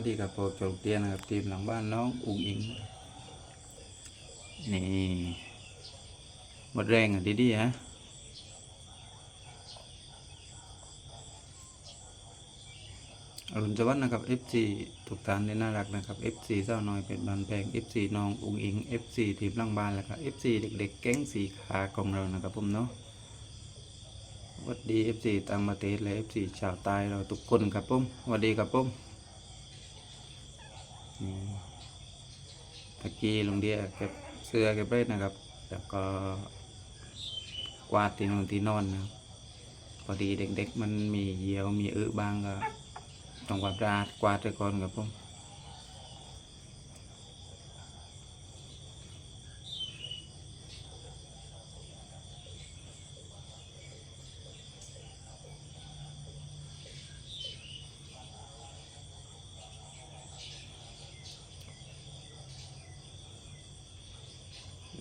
วัสดีครับผมจงเตียนนะครับทีมหลังบ้านน้องอุ๋งอิงนี่หมดแรงอะดีๆฮะอรุณสวัสดิ์นะครับ FC ทุกท่านที่น่ารักนะครับ FC เจ้าน้อยเป็นบานแพง FC น้องอุ๋งอิง FC ทีมหลังบ้านแล้วก็ FC เด็กๆ แก๊งสีขาของเรานะครับผมเนาะสวัสดี FC ต่างประเทศและ FC ชาวใต้เราทุกคนครับผมสวัสดีครับผม ตะกี้ลุงเดียเก็บเสื้อเก็บเรศนะครับ แล้วก็กวาดที่นอนที่นอนนะพอดีเด็กๆมันมีเหี่ยวมีอึบ้างก็ต้องกวาดราดกวาดไปก่อนครับผม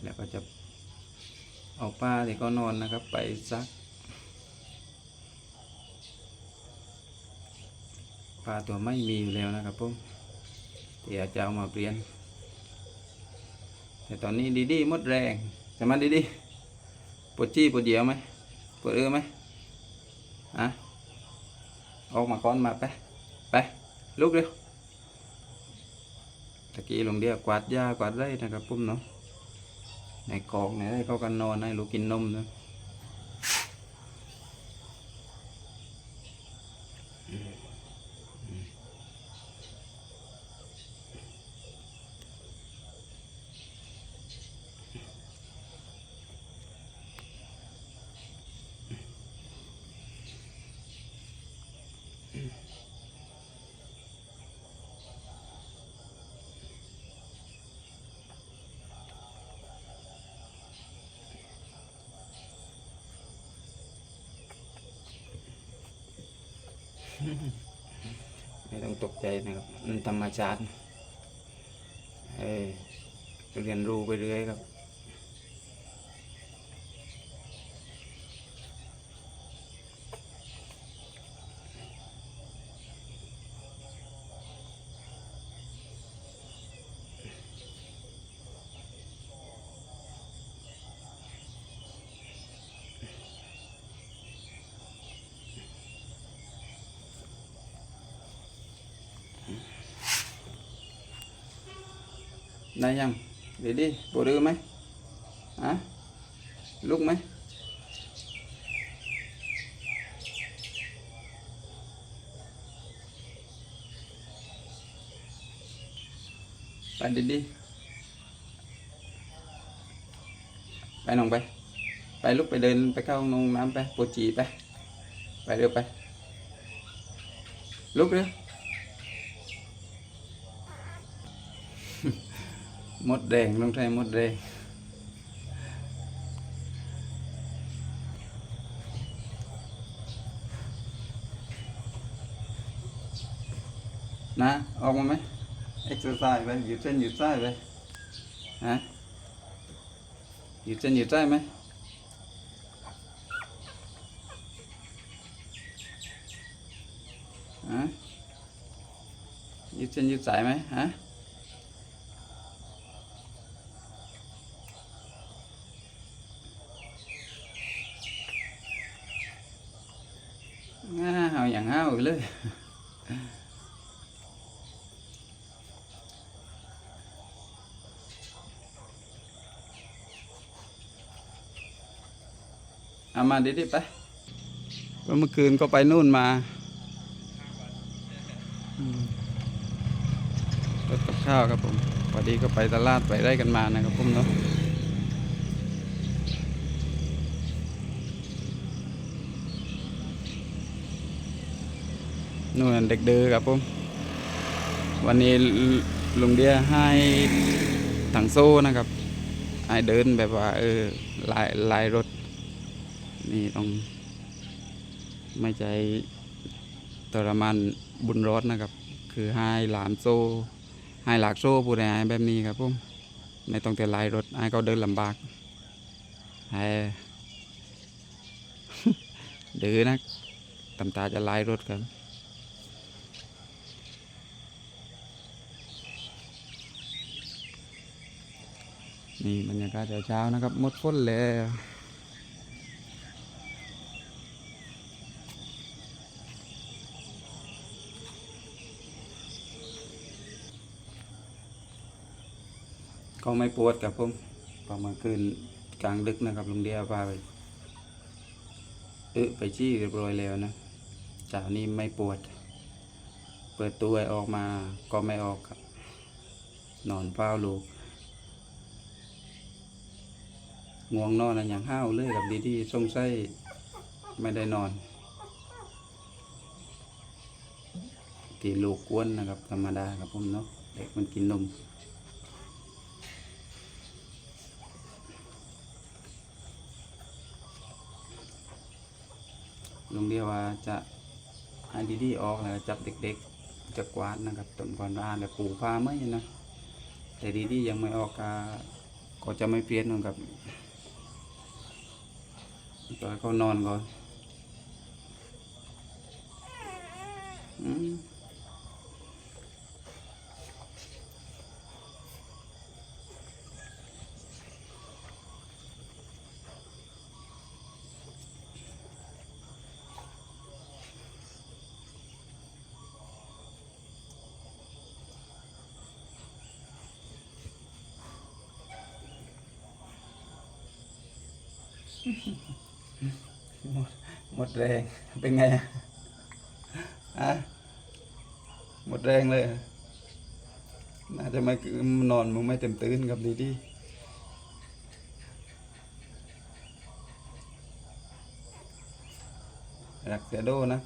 แล้วก็จะเอาป้าที่เขานอนนะครับ ไปซักปลาตัวไม่มีอยู่แล้วนะครับผมเดี๋ยวจะเอามาเปลี่ยน แต่ตอนนี้ดีดีมดแรงจะมาดีดีปวดจี้ปวดเดียวไหมปวดเอือไหมอะออกมาก้อนมาไปไปลุกเร็วตะกี้ลงเดียวกวาดหญ้ากวาดไรนะครับปุ้มเนาะ ในกอกในไรเขากันนอนให้ลูกกินนมนะ ไม่ต้องตกใจนะครับ มันธรรมชาติเอ้ยเรียนรู้ไปเรื่อยครับ ได้ยังดีดีปวดดื้อไหมอะลุกไหมไปดีดีไปน้องไป ไปลุกไปเดินไปเข้าห้องน้ำไปปวดจีไป ไปเร็วไป ลุกเร็ว มดแดงต้องใช้มดแดงนะออกมาไหมเอ็กซ์ไซส์ไปหยืดเส้นหยืดไส้ไปฮะหยืดเส้นหยืดไส้ไหมฮะหยืดเส้นหยืดสายไหมฮะ ง่าเอาอย่าง ห้าวอีกเลยเอามาดิดิไปเมื่อคืนก็ไปนู่นมารถกับข้าวครับผมพอดีก็ไปตลาดไปได้กันมานะครับผมเนาะ นู่นเด็กเดือครับผมวันนี้ลุงเดียให้ถังโซ่นะครับให้เดินแบบว่าเออลายลายรถ นี่ต้องไม่ใจทรมานบุญรถนะครับ คือให้หลามโซ่ให้หลากโซ่ผู้ใดแบบนี้ครับผมไม่ต้องแต่ลายรถให้เขาเดินลำบากให้ดื้อนะตำตาจะลายรถครับ นี่บรรยากาศเช้าๆนะครับมดฝนแล้วก็ไม่ปวดกับผมพอมาณคืนกลางดึกนะครับลุงเดียพาไปเออไปชี้เรียบร้อยแล้วนะจากนี้ไม่ปวด เปิดตัวออกมาก็ไม่ออกครับ นอนเฝ้าลูก ง่วงนอนอะไรอย่างห้าวเลยกับดีที่สงสัยไม่ได้นอนที่ลูกกวนนะครับ ธรรมดาครับผมเนาะเด็กมันกินนมลุงเดียวว่าจะให้ดีๆออกแล้วจับเด็กๆจะกวาดนะครับต้นก่อนร้านแล้วปูผ้าไหมนะแต่ดีๆยังไม่ออกก็ก็จะไม่เปลี่ยนนะครับ ปล่อยเขานอนก่อนอืม หมดหมดแรงเป็นไงอะหมดแรงเลยอะน่าจะไม่นอนมึงไม่เต็มตื่นกับดีดีรักเสียโดนะ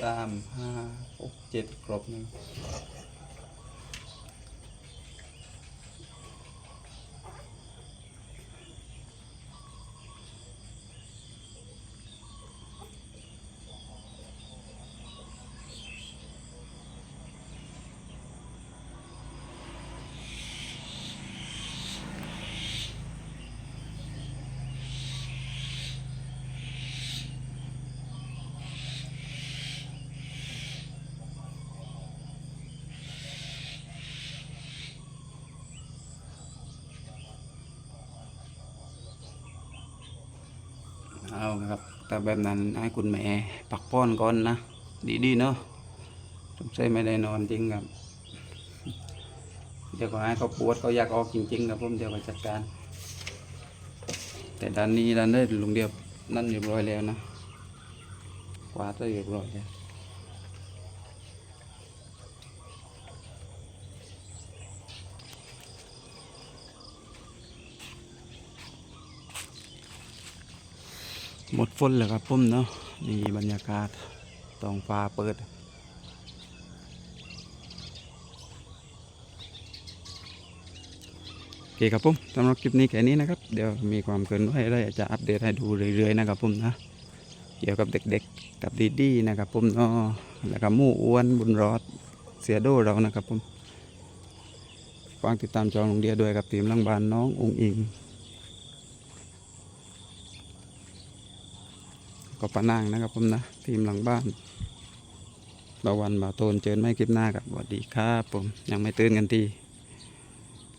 สามห้าหกเจ็ดครบหนึ่ง ครับแต่แบบนั้นให้คุณแม่ปักป้อนก่อนนะ ดีๆเนาะสงสัยไม่ได้นอนจริงครับ เดี๋ยวก็ให้เขาปวดเขาอยากออกจริงๆครับผมเดี๋ยวไปจัดการ แต่ด้านนี้ด้านได้ลุงเดียบนั่นเรียบร้อยแล้วนะกวาดได้เรียบร้อยแล้ว มดฝนแล้วครับผมเนาะนี่บรรยากาศตองฟ้าเปิด โอเคครับผมสำหรับคลิปนี้แค่นี้นะครับ เดี๋ยวมีความเคลื่อนไหวอะไรจะอัปเดตให้ดูเรื่อยๆนะครับผมนะ เกี่ยวกับเด็กๆกับดีๆนะครับผมเนาะแล้วก็มู่อ้วนบุญรอดเสียโดเรานะครับผมฝากติดตามจองโรงเรียนด้วยกับทีมลังบานน้ององอิง ก็ปะนางนะครับผมนะทีมหลังบ้านบาวันบาโตนเจอไม่คลิปหน้ากับสวัสดีครับผมยังไม่ตื่นกันที